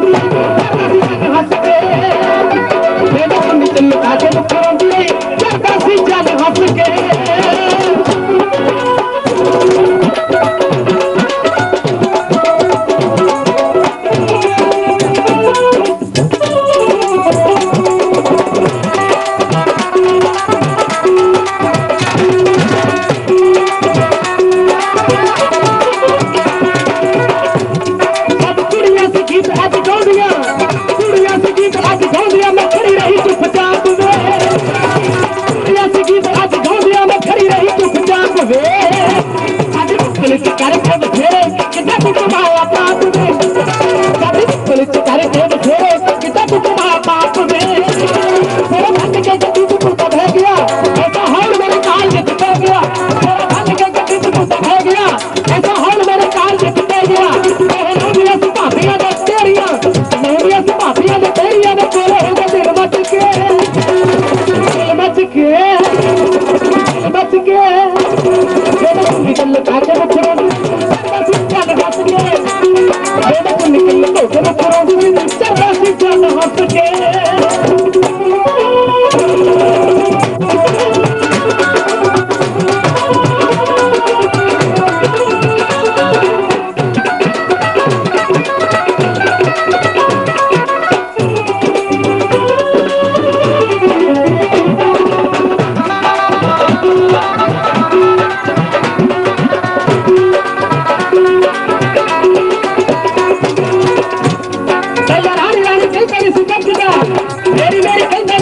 Thank you.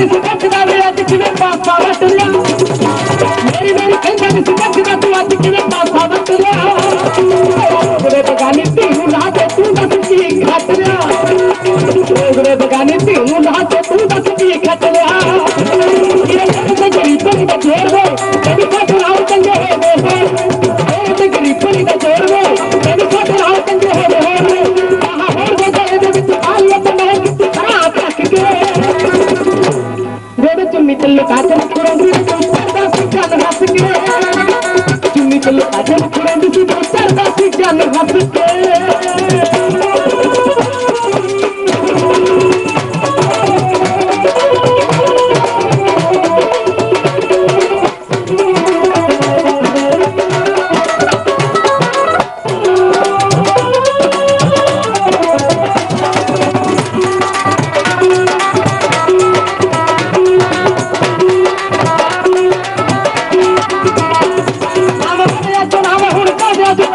ਵਿੱਚ ਸੁੱਖਦਾ ਵੇ ਅੱਜ ਕਿਵੇਂ ਪਾਸਾ ਵੱਟ ਲਿਆ ਮੇਰੀ ਮੇਰੀ ਕਹਿੰਦਾ ਵਿੱਚ ਸੁੱਖਦਾ ਤੂੰ ਅੱਜ ਕਿਵੇਂ ਪਾਸਾ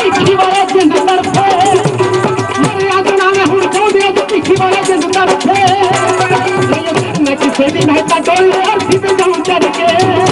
ਭਿੱਖੀ ਵਾਲੇ ਜਿੰਦ ਤਰਫੇ ਮੇਰੇ ਆਦਣਾ ਨੇ ਹੁਣ ਚਾਹੁੰਦੇ ਤੂੰ ਭਿੱਖੀ ਵਾਲੇ ਜਿੰਦ ਤਰਫੇ ਮੈਂ ਕਿਸੇ ਦੀ ਨਹੀਂ ਤਾਂ ਡੋਲੀ ਅਰਥੀ ਤੇ ਜਾਉਂ ਚੜ ਕੇ।